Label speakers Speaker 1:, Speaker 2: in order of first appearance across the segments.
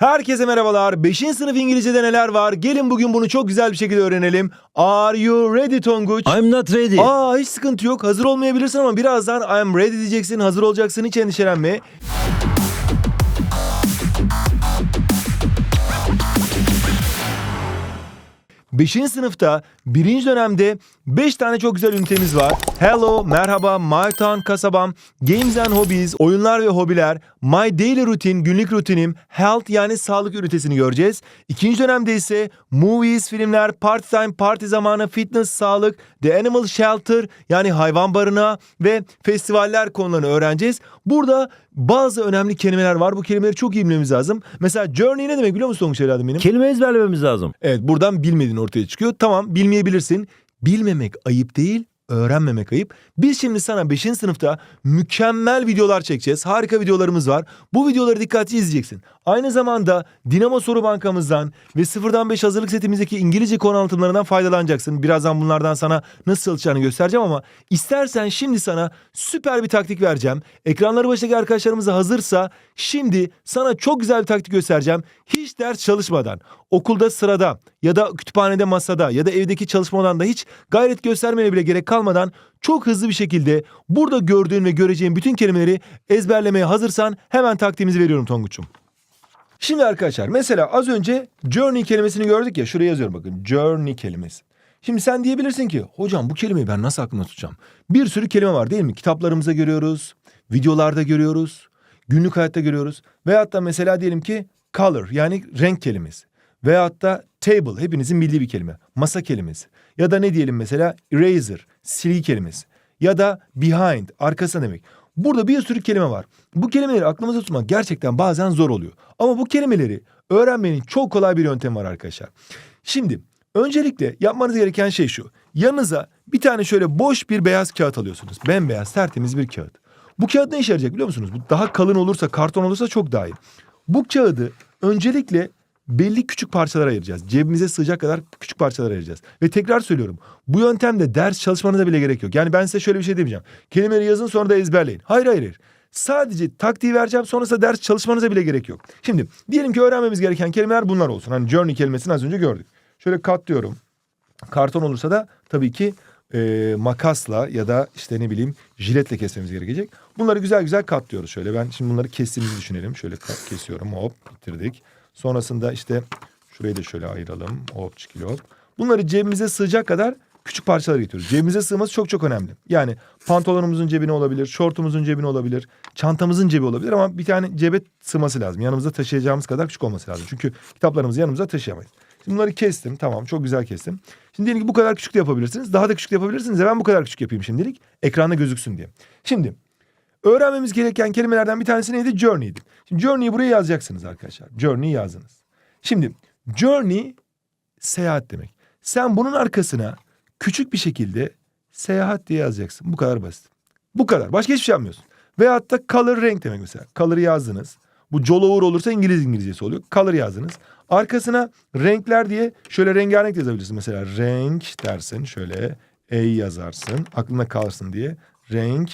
Speaker 1: Herkese merhabalar. 5. sınıf İngilizce'de neler var? Gelin bugün bunu çok güzel bir şekilde öğrenelim. Are you ready Tonguç?
Speaker 2: I'm not ready.
Speaker 1: Aa hiç sıkıntı yok. Hazır olmayabilirsin ama birazdan I am ready diyeceksin. Hazır olacaksın. Hiç endişelenme. Beşinci sınıfta birinci dönemde 5 tane çok güzel ünitemiz var. Hello, merhaba, my town, kasabam, games and hobbies, oyunlar ve hobiler, my daily routine, günlük rutinim, health yani sağlık ünitesini göreceğiz. İkinci dönemde ise movies, filmler, party time, parti zamanı, fitness, sağlık, the animal shelter yani hayvan barınağı ve festivaller konularını öğreneceğiz. Burada bazı önemli kelimeler var. Bu kelimeleri çok iyi bilmemiz lazım. Mesela journey ne demek biliyor musun Tonguç evladım benim?
Speaker 2: Kelime ezberlememiz lazım.
Speaker 1: Evet buradan bilmediğin ortaya çıkıyor. Tamam bilmeyebilirsin. Bilmemek ayıp değil, öğrenmemek ayıp. Biz şimdi sana 5. sınıfta mükemmel videolar çekeceğiz. Harika videolarımız var. Bu videoları dikkatli izleyeceksin. Aynı zamanda Dinamo Soru Bankamızdan ve 0'dan 5 hazırlık setimizdeki İngilizce konu anlatımlarından faydalanacaksın. Birazdan bunlardan sana nasıl çalışacağını göstereceğim ama istersen şimdi sana süper bir taktik vereceğim. Ekranları başındaki arkadaşlarımız da hazırsa şimdi sana çok güzel bir taktik göstereceğim. Hiç ders çalışmadan, okulda sırada ya da kütüphanede masada ya da evdeki çalışma odanda hiç gayret göstermene bile gerek kalmadan çok hızlı bir şekilde burada gördüğün ve göreceğin bütün kelimeleri ezberlemeye hazırsan hemen taktiğimizi veriyorum Tonguç'um. Şimdi arkadaşlar mesela az önce journey kelimesini gördük ya şuraya yazıyorum bakın journey kelimesi. Şimdi sen diyebilirsin ki hocam bu kelimeyi ben nasıl aklımda tutacağım? Bir sürü kelime var değil mi? Kitaplarımızda görüyoruz, videolarda görüyoruz, günlük hayatta görüyoruz. Veyahut da mesela diyelim ki color yani renk kelimesi. Veyahut da table hepinizin bildiği bir kelime. Masa kelimesi. Ya da ne diyelim mesela eraser, silgi kelimesi. Ya da behind, arkasına demek. Burada bir sürü kelime var. Bu kelimeleri aklımızda tutmak gerçekten bazen zor oluyor. Ama bu kelimeleri öğrenmenin çok kolay bir yöntemi var arkadaşlar. Şimdi öncelikle yapmanız gereken şey şu. Yanınıza bir tane şöyle boş bir beyaz kağıt alıyorsunuz. Bembeyaz tertemiz bir kağıt. Bu kağıt ne işe yarayacak biliyor musunuz? Bu daha kalın olursa karton olursa çok daha iyi. Bu kağıdı öncelikle belli küçük parçalara ayıracağız. Cebimize sığacak kadar küçük parçalara ayıracağız. Ve tekrar söylüyorum. Bu yöntemde ders çalışmanıza bile gerek yok. Yani ben size şöyle bir şey demeyeceğim. Kelimeleri yazın sonra da ezberleyin. Hayır hayır hayır. Sadece taktiği vereceğim sonrasında ders çalışmanıza bile gerek yok. Şimdi diyelim ki öğrenmemiz gereken kelimeler bunlar olsun. Hani journey kelimesini az önce gördük. Şöyle katlıyorum. Karton olursa da tabii ki e, makasla ya da işte ne bileyim jiletle kesmemiz gerekecek. Bunları güzel güzel katlıyoruz şöyle. Ben şimdi bunları kestiğimizi düşünelim. Şöyle kesiyorum hop bitirdik. Sonrasında işte şurayı da şöyle ayıralım. Hop çıkıyor. Bunları cebimize sığacak kadar küçük parçalar getiriyoruz. Cebimize sığması çok çok önemli. Yani pantolonumuzun cebine olabilir, şortumuzun cebine olabilir, çantamızın cebi olabilir ama bir tane cebe sığması lazım. Yanımızda taşıyacağımız kadar küçük olması lazım. Çünkü kitaplarımızı yanımıza taşıyamayız. Şimdi bunları kestim. Tamam çok güzel kestim. Şimdi diyelim ki bu kadar küçük de yapabilirsiniz. Daha da küçük de yapabilirsiniz. Ve ben bu kadar küçük yapayım şimdilik. Ekranda gözüksün diye. Şimdi öğrenmemiz gereken kelimelerden bir tanesi neydi? Journey'di. Şimdi journey'i buraya yazacaksınız arkadaşlar. Journey yazdınız. Şimdi journey seyahat demek. Sen bunun arkasına küçük bir şekilde seyahat diye yazacaksın. Bu kadar basit. Bu kadar. Başka hiçbir şey yapmıyorsun. Veyahut da color renk demek mesela. Color'ı yazdınız. Bu jollover olursa İngiliz İngilizcesi oluyor. Color yazdınız. Arkasına renkler diye şöyle rengarenk yazabilirsin. Mesela renk dersin. Şöyle E yazarsın. Aklına kalsın diye. Renk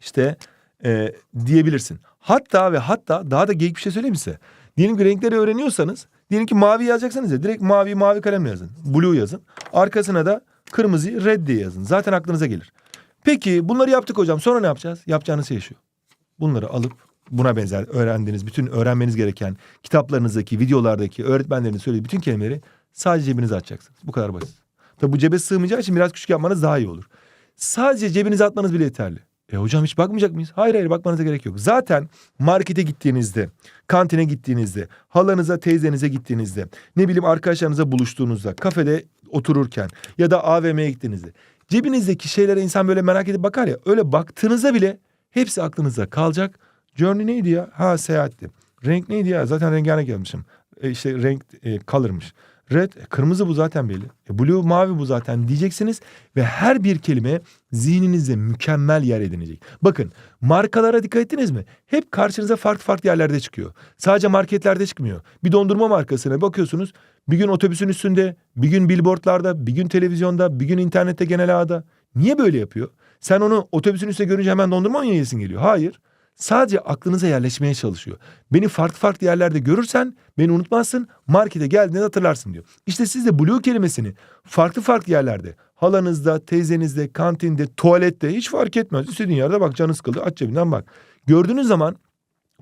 Speaker 1: işte e, diyebilirsin. Hatta ve hatta daha da geyik bir şey söyleyeyim size. Diyelim ki renkleri öğreniyorsanız diyelim ki mavi yazacaksanız ya direkt mavi mavi kalemle yazın. Blue yazın. Arkasına da kırmızı red diye yazın. Zaten aklınıza gelir. Peki bunları yaptık hocam. Sonra ne yapacağız? Yapacağınız şey şu. Bunları alıp buna benzer öğrendiğiniz bütün öğrenmeniz gereken kitaplarınızdaki, videolardaki, öğretmenlerin söylediği bütün kelimeleri sadece cebinize atacaksınız. Bu kadar basit. Tabi bu cebe sığmayacağı için biraz küçük yapmanız daha iyi olur. Sadece cebinize atmanız bile yeterli. E hocam hiç bakmayacak mıyız? Hayır hayır bakmanıza gerek yok. Zaten markete gittiğinizde, kantine gittiğinizde, halanıza, teyzenize gittiğinizde, ne bileyim arkadaşlarınıza buluştuğunuzda, kafede otururken ya da AVM'ye gittiğinizde cebinizdeki şeylere insan böyle merak edip bakar ya öyle baktığınızda bile hepsi aklınızda kalacak. Journey neydi ya? Ha seyahatti. Renk neydi ya? Zaten rengarenk yazmışım. E işte renk e, color'mış. Red, kırmızı bu zaten belli. E, blue, mavi bu zaten diyeceksiniz. Ve her bir kelime zihninizde mükemmel yer edinecek. Bakın markalara dikkat ettiniz mi? Hep karşınıza farklı farklı yerlerde çıkıyor. Sadece marketlerde çıkmıyor. Bir dondurma markasına bakıyorsunuz. Bir gün otobüsün üstünde, bir gün billboardlarda, bir gün televizyonda, bir gün internette genel ağda. Niye böyle yapıyor? Sen onu otobüsün üstünde görünce hemen dondurma mı yiyesin geliyor? Hayır. Sadece aklınıza yerleşmeye çalışıyor. Beni farklı farklı yerlerde görürsen beni unutmazsın. Markete geldiğinde hatırlarsın diyor. İşte siz de blue kelimesini farklı farklı yerlerde halanızda, teyzenizde, kantinde, tuvalette hiç fark etmez. İstediğin yerde bak canı sıkıldı aç cebinden bak. Gördüğünüz zaman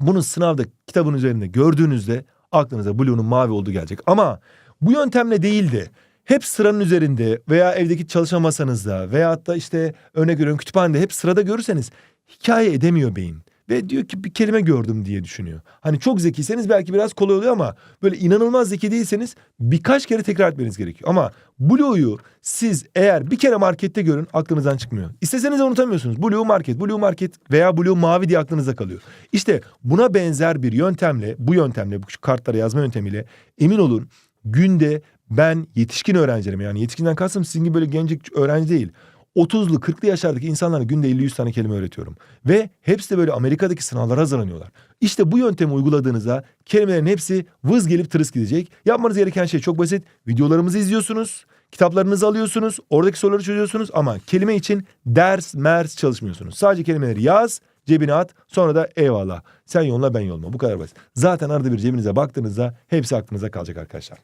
Speaker 1: bunu sınavda kitabın üzerinde gördüğünüzde aklınıza Blue'nun mavi olduğu gelecek. Ama bu yöntemle değildi. Hep sıranın üzerinde veya evdeki çalışma masanızda veya hatta işte örnek veriyorum kütüphanede hep sırada görürseniz hikaye edemiyor beyin. Ve diyor ki bir kelime gördüm diye düşünüyor. Hani çok zekiyseniz belki biraz kolay oluyor ama böyle inanılmaz zeki değilseniz birkaç kere tekrar etmeniz gerekiyor. Ama Blue'yu siz eğer bir kere markette görün aklınızdan çıkmıyor. İsteseniz de unutamıyorsunuz. Blue market, Blue market veya Blue mavi diye aklınızda kalıyor. İşte buna benzer bir yöntemle, bu yöntemle, bu kartlara yazma yöntemiyle emin olun günde ben yetişkin öğrencilerime yani yetişkinden kastım sizin gibi böyle gencik öğrenci değil. 30'lu 40'lı yaşlardaki insanlara günde 50-100 tane kelime öğretiyorum. Ve hepsi de böyle Amerika'daki sınavlara hazırlanıyorlar. İşte bu yöntemi uyguladığınızda kelimelerin hepsi vız gelip tırıs gidecek. Yapmanız gereken şey çok basit. Videolarımızı izliyorsunuz. Kitaplarınızı alıyorsunuz. Oradaki soruları çözüyorsunuz ama kelime için ders mers çalışmıyorsunuz. Sadece kelimeleri yaz, cebine at sonra da eyvallah. Sen yolla ben yolma. Bu kadar basit. Zaten arada bir cebinize baktığınızda hepsi aklınıza kalacak arkadaşlar.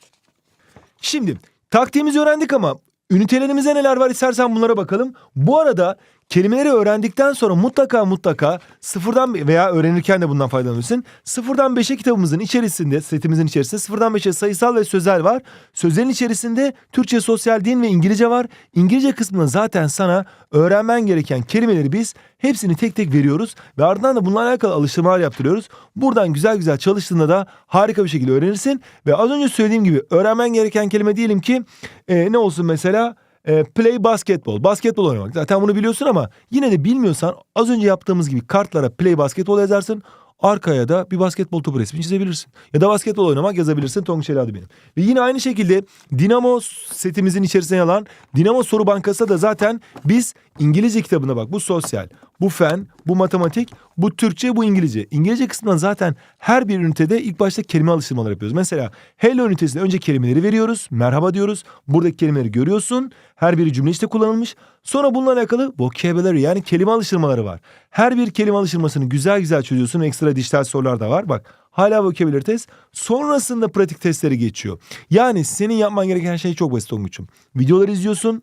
Speaker 1: Şimdi taktiğimizi öğrendik ama ünitelerimizde neler var istersen bunlara bakalım. Bu arada kelimeleri öğrendikten sonra mutlaka mutlaka sıfırdan veya öğrenirken de bundan faydalanırsın. Sıfırdan beşe kitabımızın içerisinde, setimizin içerisinde sıfırdan beşe sayısal ve sözel var. Sözelin içerisinde Türkçe, sosyal, din ve İngilizce var. İngilizce kısmında zaten sana öğrenmen gereken kelimeleri biz hepsini tek tek veriyoruz. Ve ardından da bunlarla alakalı alıştırmalar yaptırıyoruz. Buradan güzel güzel çalıştığında da harika bir şekilde öğrenirsin. Ve az önce söylediğim gibi öğrenmen gereken kelime diyelim ki e, ne olsun mesela? E, play basketbol. Basketbol oynamak. Zaten bunu biliyorsun ama yine de bilmiyorsan az önce yaptığımız gibi kartlara play basketbol yazarsın. Arkaya da bir basketbol topu resmi çizebilirsin. Ya da basketbol oynamak yazabilirsin. Tonguç adı benim. Ve yine aynı şekilde Dinamo setimizin içerisine alan Dinamo soru bankası da zaten biz İngilizce kitabına bak. Bu sosyal, bu fen, bu matematik, bu Türkçe, bu İngilizce. İngilizce kısmından zaten her bir ünitede ilk başta kelime alıştırmaları yapıyoruz. Mesela hello ünitesinde önce kelimeleri veriyoruz. Merhaba diyoruz. Buradaki kelimeleri görüyorsun. Her biri cümle içinde kullanılmış. Sonra bununla alakalı vocabulary yani kelime alıştırmaları var. Her bir kelime alıştırmasını güzel güzel çözüyorsun. Ekstra dijital sorular da var. Bak hala vocabulary test. Sonrasında pratik testleri geçiyor. Yani senin yapman gereken şey çok basit Tonguç'um. Videoları izliyorsun.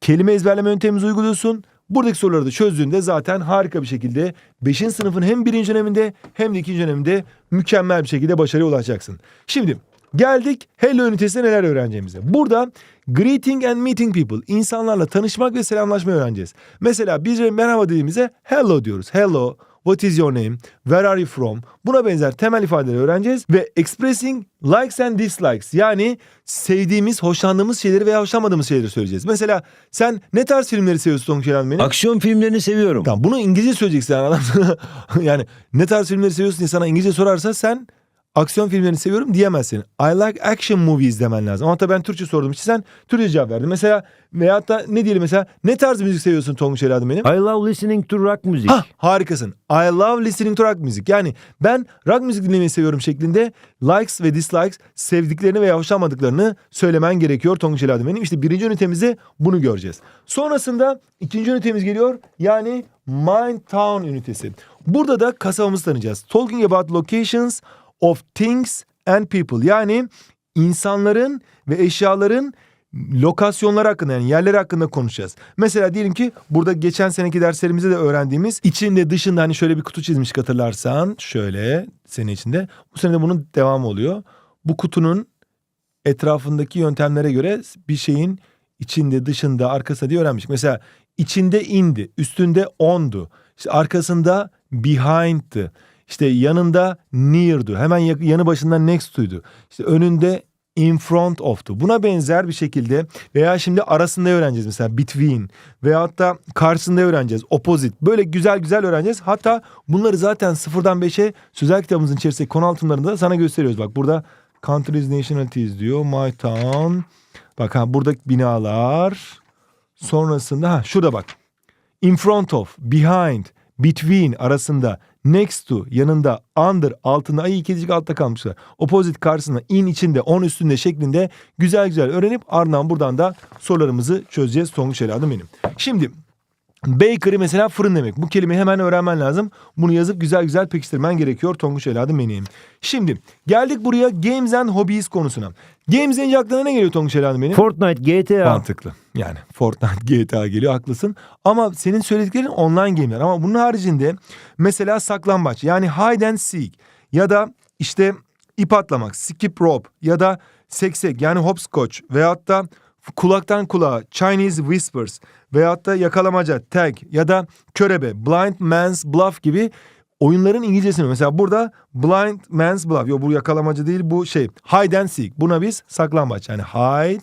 Speaker 1: Kelime ezberleme yöntemimizi uyguluyorsun. Buradaki soruları da çözdüğünde zaten harika bir şekilde 5. sınıfın hem birinci döneminde hem de ikinci döneminde mükemmel bir şekilde başarıya ulaşacaksın. Şimdi geldik Hello ünitesinde neler öğreneceğimize. Burada greeting and meeting people insanlarla tanışmak ve selamlaşmayı öğreneceğiz. Mesela biz merhaba dediğimizde hello diyoruz. Hello, What is your name? Where are you from? Buna benzer temel ifadeleri öğreneceğiz ve expressing likes and dislikes yani sevdiğimiz, hoşlandığımız şeyleri veya hoşlanmadığımız şeyleri söyleyeceğiz. Mesela sen ne tarz filmleri seviyorsun Tonguç Eren benim?
Speaker 2: Aksiyon filmlerini seviyorum.
Speaker 1: Tamam bunu İngilizce söyleyeceksin yani adam sana- yani ne tarz filmleri seviyorsun diye sana İngilizce sorarsa sen aksiyon filmlerini seviyorum diyemezsin. I like action movies demen lazım. Ama tabii ben Türkçe sordum için sen Türkçe cevap verdin. Mesela veyahut da ne diyelim mesela ne tarz müzik seviyorsun Tonguç evladım benim?
Speaker 2: I love listening to rock music.
Speaker 1: Hah harikasın. I love listening to rock music. Yani ben rock müzik dinlemeyi seviyorum şeklinde likes ve dislikes sevdiklerini veya hoşlanmadıklarını söylemen gerekiyor Tonguç evladım benim. İşte birinci ünitemizde bunu göreceğiz. Sonrasında ikinci ünitemiz geliyor. Yani Mind Town ünitesi. Burada da kasabamızı tanıyacağız. Talking about locations of things and people. Yani insanların ve eşyaların lokasyonlar hakkında yani yerleri hakkında konuşacağız. Mesela diyelim ki burada geçen seneki derslerimizde de öğrendiğimiz içinde dışında hani şöyle bir kutu çizmiş hatırlarsan şöyle sene içinde. Bu sene de bunun devamı oluyor. Bu kutunun etrafındaki yöntemlere göre bir şeyin içinde dışında arkasında diye öğrenmiştik. Mesela içinde indi, üstünde ondu. İşte arkasında behind'tı. İşte yanında near'du. Hemen yanı başında next. İşte önünde in front of'tu. Buna benzer bir şekilde veya şimdi arasında öğreneceğiz mesela between veyahut da karşısında öğreneceğiz opposite. Böyle güzel güzel öğreneceğiz. Hatta bunları zaten sıfırdan beşe sözel kitabımızın içerisindeki konu altınlarında da sana gösteriyoruz. Bak burada countries nationalities diyor. My town. Bak ha buradaki binalar. Sonrasında ha şurada bak. In front of, behind, between arasında, next to yanında, under altında, ay ikincik altta kalmışlar. Opposite karşısında, in içinde, on üstünde şeklinde güzel güzel öğrenip ardından buradan da sorularımızı çözeceğiz Tonguç evladım benim. Şimdi Bakery mesela fırın demek. Bu kelimeyi hemen öğrenmen lazım. Bunu yazıp güzel güzel pekiştirmen gerekiyor Tonguç evladım benim. Şimdi geldik buraya Games and Hobbies konusuna. Games deyince aklına ne geliyor Tonguç evladım benim?
Speaker 2: Fortnite, GTA.
Speaker 1: Mantıklı. Yani Fortnite, GTA geliyor haklısın. Ama senin söylediklerin online game'ler. Ama bunun haricinde mesela saklambaç yani hide and seek ya da işte ip atlamak, skip rope ya da seksek yani hopscotch veyahut da kulaktan kulağa Chinese whispers veyahut da yakalamaca tag ya da körebe blind man's bluff gibi oyunların İngilizcesini mesela burada blind man's bluff. Yok bu yakalamacı değil bu şey hide and seek. Buna biz saklambaç yani hide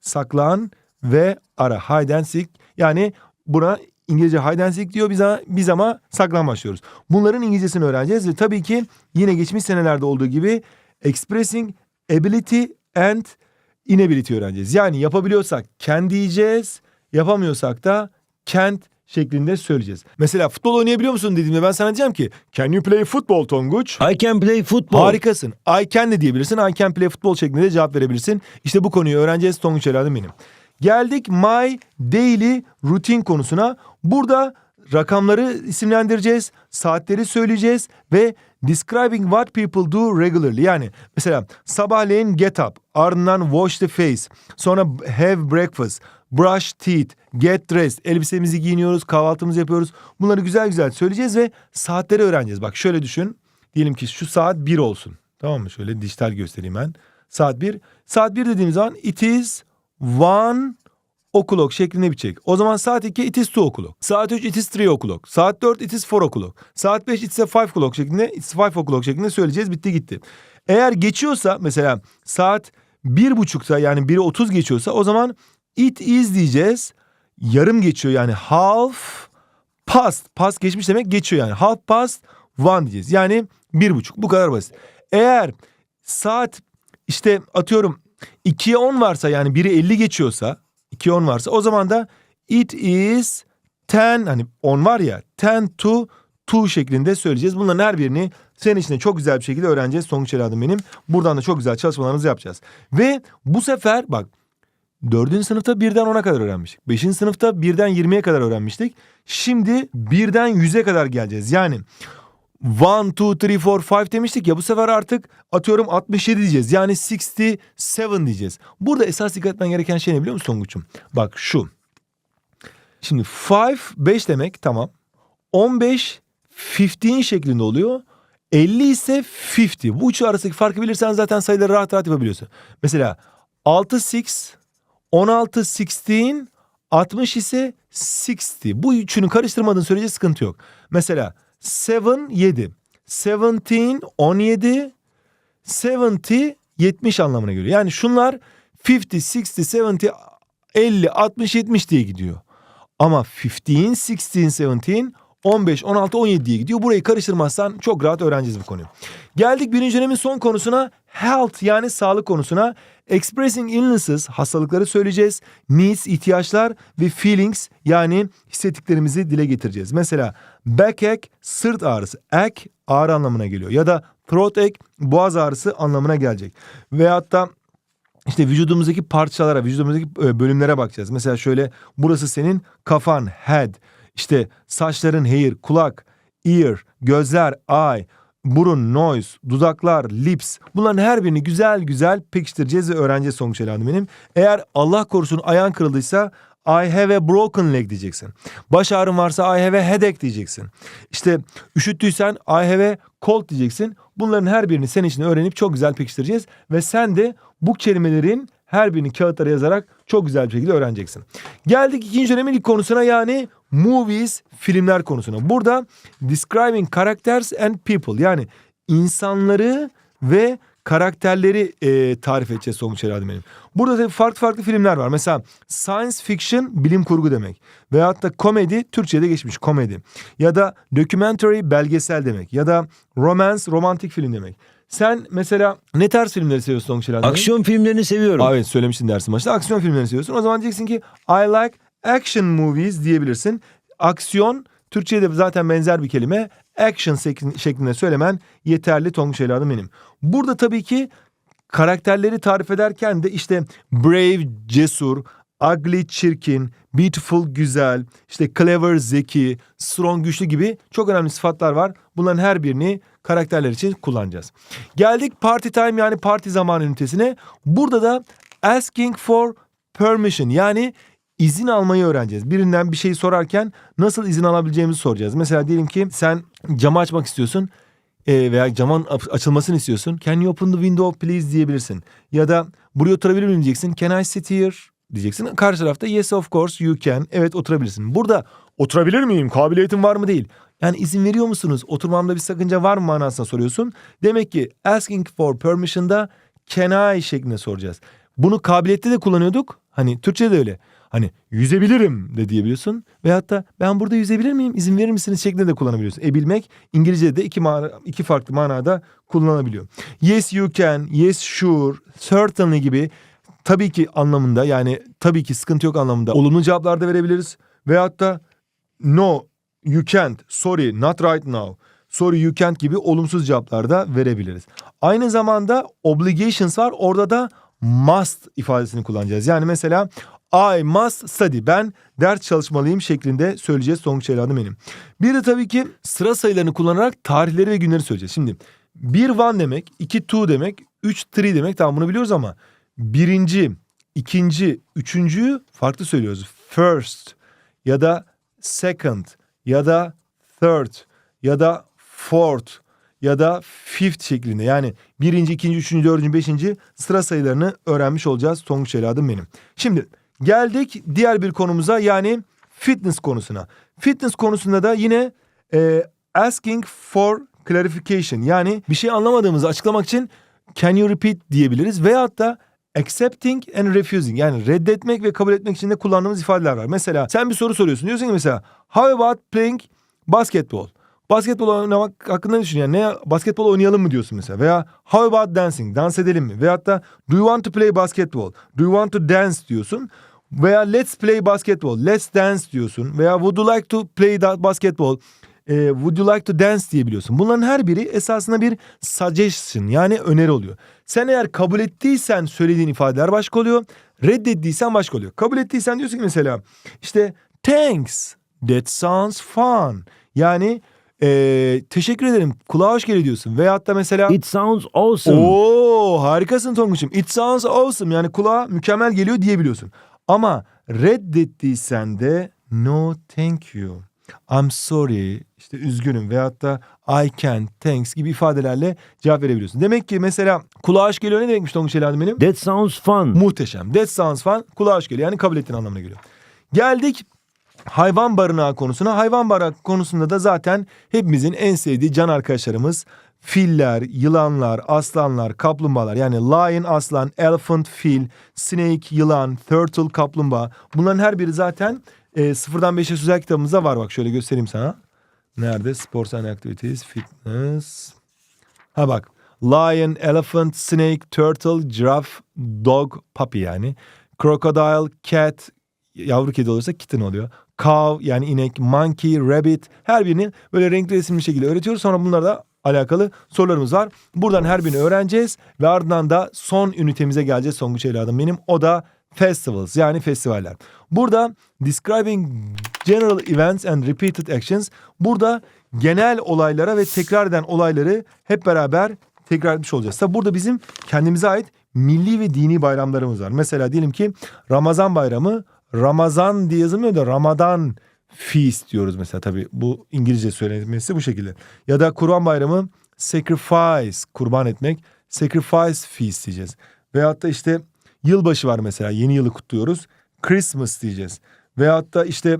Speaker 1: saklan ve ara. Hide and seek yani buna İngilizce hide and seek diyor. Biz, ama- biz ama saklan başlıyoruz. Bunların İngilizcesini öğreneceğiz ve tabii ki yine geçmiş senelerde olduğu gibi expressing ability and inability öğreneceğiz. Yani yapabiliyorsak can diyeceğiz, yapamıyorsak da can't şeklinde söyleyeceğiz. Mesela futbol oynayabiliyor musun dediğimde ben sana diyeceğim ki can you play football Tonguç?
Speaker 2: I can play football.
Speaker 1: Harikasın. I can de diyebilirsin. I can play futbol şeklinde de cevap verebilirsin. İşte bu konuyu öğreneceğiz Tonguç evladım benim. Geldik my daily routine konusuna. Burada rakamları isimlendireceğiz, saatleri söyleyeceğiz ve describing what people do regularly. Yani mesela sabahleyin get up, ardından wash the face, sonra have breakfast, brush teeth, get dressed, elbisemizi giyiniyoruz, kahvaltımızı yapıyoruz. Bunları güzel güzel söyleyeceğiz ve saatleri öğreneceğiz. Bak şöyle düşün. Diyelim ki şu saat 1 olsun. Tamam mı? Şöyle dijital göstereyim ben. Saat 1. Saat 1 dediğimiz zaman it is one o'clock şeklinde bitecek. O zaman saat 2 it is two o'clock. Saat 3 it is three o'clock. Saat 4 it is four o'clock. Saat 5 it is a five o'clock şeklinde it's five o'clock şeklinde söyleyeceğiz. Bitti gitti. Eğer geçiyorsa mesela saat bir buçukta yani 1'e 30 geçiyorsa o zaman it is diyeceğiz. Yarım geçiyor yani half past. Past geçmiş demek geçiyor yani. Half past one diyeceğiz. Yani bir buçuk. Bu kadar basit. Eğer saat işte atıyorum 2'ye 10 varsa yani 1'e 50 geçiyorsa 2'ye 10 varsa o zaman da it is 10 hani 10 var ya 10 to 2 şeklinde söyleyeceğiz. Bunların her birini senin için de çok güzel bir şekilde öğreneceğiz. Sonuç evladım benim. Buradan da çok güzel çalışmalarımızı yapacağız. Ve bu sefer bak Dördüncü sınıfta birden 10'a kadar öğrenmiştik. Beşinci sınıfta birden 20'ye kadar öğrenmiştik. Şimdi birden 100'e kadar geleceğiz. Yani 1, 2, 3, 4, 5 demiştik ya bu sefer artık atıyorum 67 diyeceğiz. Yani 67 diyeceğiz. Burada esas dikkat etmen gereken şey ne biliyor musun Tonguç'um? Bak şu. Şimdi 5, 5 demek tamam. 15, 15 şeklinde oluyor. 50 ise 50. Bu üçü arasındaki farkı bilirsen zaten sayıları rahat rahat yapabiliyorsun. Mesela 6, 6, 16, 16, 60 ise 60. Bu üçünü karıştırmadığın sürece sıkıntı yok. Mesela 7, 7. 17, 17. 70, 70 anlamına geliyor. Yani şunlar 50, 60, 70, 50, 60, 70 diye gidiyor. Ama 15, 16, 17, 15, 16, 17 diye gidiyor. Burayı karıştırmazsan çok rahat öğreneceğiz bu konuyu. Geldik birinci dönemin son konusuna health yani sağlık konusuna. Expressing illnesses hastalıkları söyleyeceğiz. Needs ihtiyaçlar ve feelings yani hissettiklerimizi dile getireceğiz. Mesela backache sırt ağrısı. Ache ağrı anlamına geliyor. Ya da throat ache boğaz ağrısı anlamına gelecek. Veyahut da işte vücudumuzdaki parçalara, vücudumuzdaki e, bölümlere bakacağız. Mesela şöyle burası senin kafan, head. İşte saçların hair, kulak, ear, gözler, eye, burun, nose, dudaklar, lips. Bunların her birini güzel güzel pekiştireceğiz ve öğreneceğiz sonuç evladım benim. Eğer Allah korusun ayağın kırıldıysa I have a broken leg diyeceksin. Baş ağrın varsa I have a headache diyeceksin. İşte üşüttüysen I have a cold diyeceksin. Bunların her birini senin için öğrenip çok güzel pekiştireceğiz. Ve sen de bu kelimelerin her birini kağıtlara yazarak çok güzel bir şekilde öğreneceksin. Geldik ikinci dönemin ilk konusuna yani movies, filmler konusuna. Burada describing characters and people yani insanları ve karakterleri e, tarif edeceğiz sonuç herhalde benim. Burada tabii farklı farklı filmler var. Mesela science fiction bilim kurgu demek. Veyahut da komedi Türkçe'de geçmiş komedi. Ya da documentary belgesel demek. Ya da romance romantik film demek. Sen mesela ne tarz filmleri seviyorsun herhalde?
Speaker 2: Aksiyon filmlerini seviyorum.
Speaker 1: Aa, evet söylemiştin dersin başta. Aksiyon filmlerini seviyorsun. O zaman diyeceksin ki I like action movies diyebilirsin. Aksiyon Türkçe'de zaten benzer bir kelime. Action şekl- şeklinde söylemen yeterli Tonguç evladım benim. Burada tabii ki karakterleri tarif ederken de işte brave, cesur, ugly çirkin, beautiful güzel, işte clever zeki, strong güçlü gibi çok önemli sıfatlar var. Bunların her birini karakterler için kullanacağız. Geldik party time yani parti zamanı ünitesine. Burada da asking for permission yani izin almayı öğreneceğiz. Birinden bir şey sorarken nasıl izin alabileceğimizi soracağız. Mesela diyelim ki sen camı açmak istiyorsun e, veya camın açılmasını istiyorsun. Can you open the window please diyebilirsin. Ya da buraya oturabilir miyim diyeceksin. Can I sit here diyeceksin. Karşı tarafta yes of course you can. Evet oturabilirsin. Burada oturabilir miyim? Kabiliyetim var mı değil. Yani izin veriyor musunuz? Oturmamda bir sakınca var mı manasına soruyorsun. Demek ki asking for permission'da can I şeklinde soracağız. Bunu kabiliyette de kullanıyorduk. Hani Türkçe'de de öyle. Hani yüzebilirim de diyebiliyorsun. Veyahut da ben burada yüzebilir miyim? İzin verir misiniz şeklinde de kullanabiliyorsun. E bilmek İngilizce'de de iki, iki farklı manada kullanılabiliyor. Yes you can, yes sure, certainly gibi tabii ki anlamında yani tabii ki sıkıntı yok anlamında olumlu cevaplar da verebiliriz. Veyahut da no you can't, sorry not right now, sorry you can't gibi olumsuz cevaplar da verebiliriz. Aynı zamanda obligations var orada da must ifadesini kullanacağız. Yani mesela I must study. Ben ders çalışmalıyım şeklinde söyleyeceğiz sonuç evladım benim. Bir de tabii ki sıra sayılarını kullanarak tarihleri ve günleri söyleyeceğiz. Şimdi bir one demek, iki two demek, üç three demek tamam bunu biliyoruz ama birinci, ikinci, üçüncüyü farklı söylüyoruz. First ya da second ya da third ya da fourth ya da fifth şeklinde. Yani birinci, ikinci, üçüncü, dördüncü, beşinci sıra sayılarını öğrenmiş olacağız. Tonguç evladım benim. Şimdi geldik diğer bir konumuza yani fitness konusuna. Fitness konusunda da yine e, asking for clarification yani bir şey anlamadığımızı açıklamak için can you repeat diyebiliriz veyahut da accepting and refusing yani reddetmek ve kabul etmek için de kullandığımız ifadeler var. Mesela sen bir soru soruyorsun diyorsun ki mesela how about playing basketball? Basketbol oynamak hakkında ne düşünüyorsun? Yani ne basketbol oynayalım mı diyorsun mesela? Veya how about dancing? Dans edelim mi? Veyahut da do you want to play basketball? Do you want to dance diyorsun. Veya let's play basketball. Let's dance diyorsun. Veya would you like to play basketball? Ee, would you like to dance diyebiliyorsun. Bunların her biri esasında bir suggestion yani öneri oluyor. Sen eğer kabul ettiysen söylediğin ifadeler başka oluyor. Reddettiysen başka oluyor. Kabul ettiysen diyorsun ki mesela işte thanks that sounds fun. Yani ee, teşekkür ederim kulağa hoş geliyor diyorsun. Veyahut da mesela
Speaker 2: It sounds awesome.
Speaker 1: Oo harikasın Tonguç'um. It sounds awesome yani kulağa mükemmel geliyor diyebiliyorsun. Ama reddettiysen de no thank you. I'm sorry işte üzgünüm veyahut da I can't thanks gibi ifadelerle cevap verebiliyorsun. Demek ki mesela kulağa hoş geliyor ne demekmiş Tonguç evladım benim?
Speaker 2: That sounds fun.
Speaker 1: Muhteşem. That sounds fun. Kulağa hoş geliyor. Yani kabul ettiğin anlamına geliyor. Geldik hayvan barınağı konusuna. Hayvan barınağı konusunda da zaten hepimizin en sevdiği can arkadaşlarımız filler, yılanlar, aslanlar, kaplumbağalar. Yani lion, aslan, elephant, fil, snake, yılan, turtle, kaplumbağa. Bunların her biri zaten e, sıfırdan 5'e sözel kitabımızda var. Bak şöyle göstereyim sana. Nerede? Sports and Activities, Fitness. Ha bak. Lion, elephant, snake, turtle, giraffe, dog, puppy yani. Crocodile, cat, yavru kedi olursa kitten oluyor. Cow yani inek, monkey, rabbit her birini böyle renkli resimli şekilde öğretiyoruz. Sonra bunlarla alakalı sorularımız var. Buradan her birini öğreneceğiz ve ardından da son ünitemize geleceğiz Songuç evladım benim. O da festivals yani festivaller. Burada describing general events and repeated actions burada genel olaylara ve tekrar eden olayları hep beraber tekrar etmiş olacağız. Tabi burada bizim kendimize ait milli ve dini bayramlarımız var. Mesela diyelim ki Ramazan bayramı Ramazan diye yazılmıyor da Ramadan feast diyoruz mesela tabii bu İngilizce söylenmesi bu şekilde. Ya da Kurban Bayramı sacrifice kurban etmek sacrifice feast diyeceğiz. Veyahut da işte yılbaşı var mesela yeni yılı kutluyoruz Christmas diyeceğiz. Veyahut da işte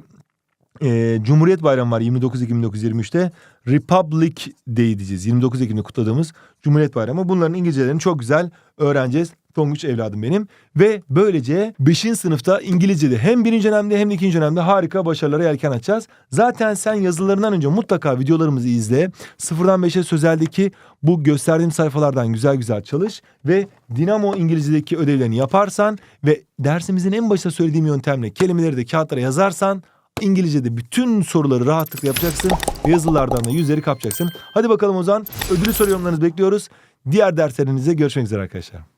Speaker 1: e, Cumhuriyet Bayramı var 29 Ekim 1923'te Republic Day diyeceğiz. 29 Ekim'de kutladığımız Cumhuriyet Bayramı. Bunların İngilizcelerini çok güzel öğreneceğiz. Tonguç evladım benim. Ve böylece 5. sınıfta İngilizce'de hem birinci dönemde hem de ikinci dönemde harika başarılara yelken açacağız. Zaten sen yazılarından önce mutlaka videolarımızı izle. Sıfırdan 5'e sözeldeki bu gösterdiğim sayfalardan güzel güzel çalış. Ve Dinamo İngilizce'deki ödevlerini yaparsan ve dersimizin en başta söylediğim yöntemle kelimeleri de kağıtlara yazarsan İngilizce'de bütün soruları rahatlıkla yapacaksın yazılardan da yüzleri kapacaksın. Hadi bakalım o zaman ödülü soru yorumlarınızı bekliyoruz. Diğer derslerinizde görüşmek üzere arkadaşlar.